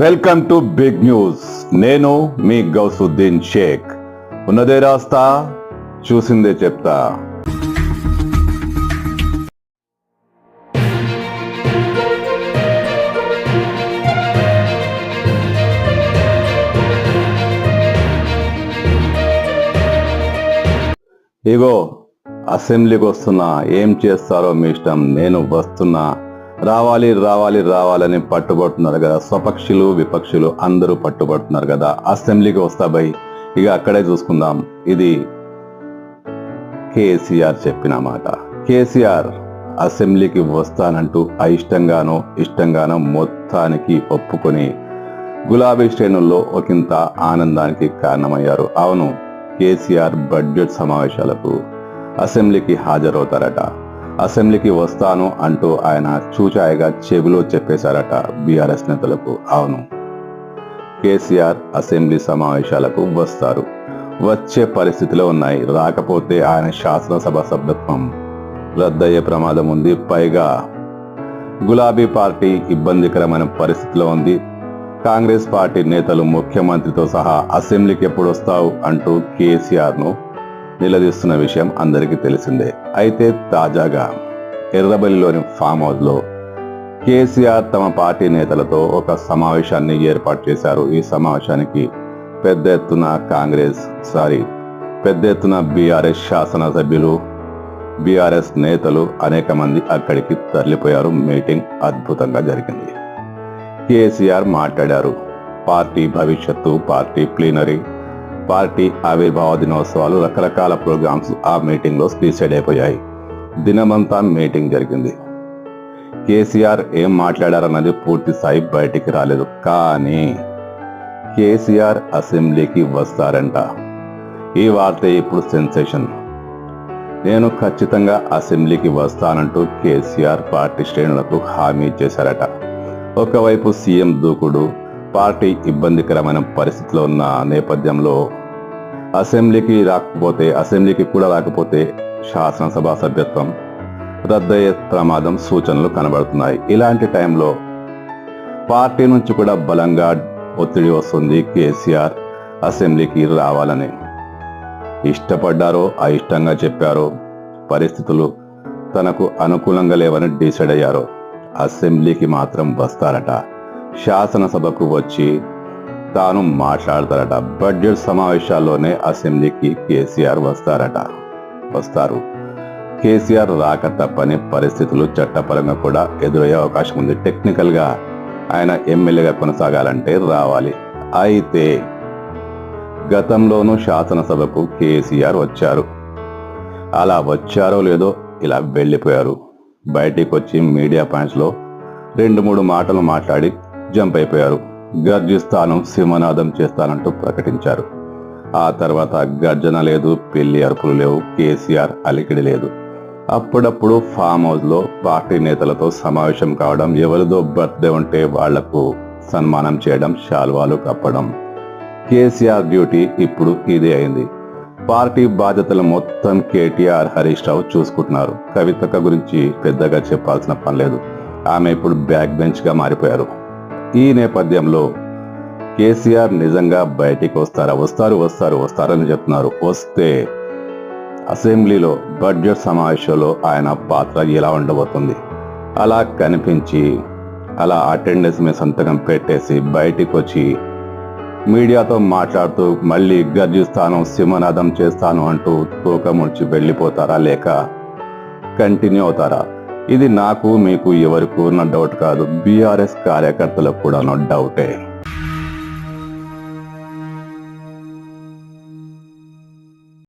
Welcome to big news నేను మీ గౌసుద్దీన్ షేక్. ఉన్నదే రాస్తా చూసిందే చెప్తా. ఇగో అసెంబ్లీకి వస్తున్నా ఏం చేస్తారో మీ ఇష్టం. నేను వస్తున్నా. రావాలి రావాలి రావాలని పట్టుబడుతున్నారు కదా. స్వపక్షులు విపక్షులు అందరూ పట్టుబడుతున్నారు కదా. అసెంబ్లీకి వస్తా బై. ఇక అక్కడే చూసుకుందాం. ఇది కేసీఆర్ చెప్పిన మాట. కేసీఆర్ అసెంబ్లీకి వస్తానంటూ అయిష్టంగానో ఇష్టంగానో మొత్తానికి ఒప్పుకొని గులాబీ శ్రేణుల్లో ఒకంత ఆనందానికి కారణమయ్యారు. అవును కేసీఆర్ బడ్జెట్ సమావేశాలకు అసెంబ్లీకి హాజరవుతారట. అసెంబ్లీకి వస్తాను అంటూ ఆయన చూచాయగా చెవిలో చెప్పేశారట బీఆర్ఎస్ నేతలకు. అవును కేసీఆర్ అసెంబ్లీ సమావేశాలకు వస్తారు. వచ్చే పరిస్థితిలో ఉన్నాయి. రాకపోతే ఆయన శాసనసభ సభ్యత్వం రద్దయ్యే ప్రమాదం ఉంది. పైగా గులాబీ పార్టీ ఇబ్బందికరమైన పరిస్థితిలో ఉంది. కాంగ్రెస్ పార్టీ నేతలు ముఖ్యమంత్రితో సహా అసెంబ్లీకి ఎప్పుడు వస్తావు అంటూ కేసీఆర్ను నిలదీస్తున్న విషయం అందరికీ తెలిసిందే. అయితే తాజాగా ఎర్రబల్లిలోని ఫామ్ హౌస్లో కేసీఆర్ తమ పార్టీ నేతలతో ఒక సమావేశాన్ని ఏర్పాటు చేశారు. ఈ సమావేశానికి పెద్ద ఎత్తున కాంగ్రెస్ సారీ పెద్ద ఎత్తున బీఆర్ఎస్ శాసనసభ్యులు బీఆర్ఎస్ నేతలు అనేక మంది అక్కడికి తరలిపోయారు. మీటింగ్ అద్భుతంగా జరిగింది. కేసీఆర్ మాట్లాడారు. పార్టీ భవిష్యత్తు పార్టీ ప్లీనరీ పార్టీ ఆవిర్భావ దినోత్సవాలు రకరకాల ప్రోగ్రామ్స్ ఆ మీటింగ్లో స్పీచ్ డిసైడ్ అయిపోయాయి. దినమంతా మీటింగ్ జరిగింది. కేసీఆర్ ఏం మాట్లాడారన్నది పూర్తి స్థాయి బయటికి రాలేదు. కానీ కేసీఆర్ అసెంబ్లీకి వస్తారంట. ఈ వార్త ఇప్పుడు సెన్సేషన్. నేను ఖచ్చితంగా అసెంబ్లీకి వస్తానంటూ కేసీఆర్ పార్టీ శ్రేణులకు హామీ ఇచ్చేశారట ఒకవైపు సీఎం దూకుడు పార్టీ ఇబ్బందికరమైన పరిస్థితిలో ఉన్న నేపథ్యంలో అసెంబ్లీకి రాకపోతే అసెంబ్లీకి కూడా రాకపోతే శాసనసభ సభ్యత్వం రద్దయ్యే ప్రమాదం సూచనలు కనబడుతున్నాయి. ఇలాంటి టైంలో పార్టీ నుంచి కూడా బలంగా ఒత్తిడి వస్తుంది కేసీఆర్ అసెంబ్లీకి రావాలని. ఇష్టపడ్డారో అయిష్టంగా చెప్పారో పరిస్థితులు తనకు అనుకూలంగా లేవని డిసైడ్ అయ్యారో అసెంబ్లీకి మాత్రం వస్తారట. శాసనసభకు వచ్చి తాను మాట్లాడతారట. బడ్జెట్ సమావేశాల్లోనే అసెంబ్లీకి కేసీఆర్ వస్తారట. వస్తారు. కేసీఆర్ రాక తప్పని పరిస్థితులు చట్టపరంగా కూడా ఎదురయ్యే అవకాశం ఉంది. టెక్నికల్గా ఆయన ఎమ్మెల్యేగా కొనసాగాలంటే రావాలి. అయితే గతంలోనూ శాసనసభకు కేసీఆర్ వచ్చారు. అలా వచ్చారో లేదో ఇలా వెళ్ళిపోయారు. బయటికి వచ్చి మీడియా పాయింట్స్లో రెండు మూడు మాటలు మాట్లాడి జంప్ అయిపోయారు. గర్జిస్తాను సింహనాదం చేస్తానంటూ ప్రకటించారు. ఆ తర్వాత గర్జన లేదు పెళ్ళి అరుపులు లేవు కేసీఆర్ అలికిడి లేదు. అప్పుడప్పుడు ఫామ్ హౌస్లో పార్టీ నేతలతో సమావేశం కావడం ఎవరిదో బర్త్డే ఉంటే వాళ్ళకు సన్మానం చేయడం శాల్వాలు కప్పడం. కేసీఆర్ డ్యూటీ ఇప్పుడు ఇదే అయింది. పార్టీ బాధ్యతలు మొత్తం కేటీఆర్ హరీష్ రావు చూసుకుంటున్నారు. కవితక గురించి పెద్దగా చెప్పాల్సిన పని లేదు. ఆమె ఇప్పుడు బ్యాక్ బెంచ్గా మారిపోయారు. ఈ నేపథ్యంలో కేసీఆర్ నిజంగా బయటికి వస్తారా? వస్తారు వస్తారు వస్తారని చెప్తున్నారు. వస్తే అసెంబ్లీలో బడ్జెట్ సమావేశంలో ఆయన పాత్ర ఎలా ఉండబోతుంది? అలా కనిపించి అలా అటెండెన్స్ మీద సంతకం పెట్టేసి బయటికి వచ్చి మీడియాతో మాట్లాడుతూ మళ్ళీ గర్జిస్తాను సింహనాదం చేస్తాను అంటూ తూకముడిచి వెళ్ళిపోతారా? లేక కంటిన్యూ అవుతారా? ఇది నాకు మీకు ఎవరికి ఉన్న డౌట్ కాదు. బీఆర్ఎస్ కార్యకర్తలకు కూడా డౌటే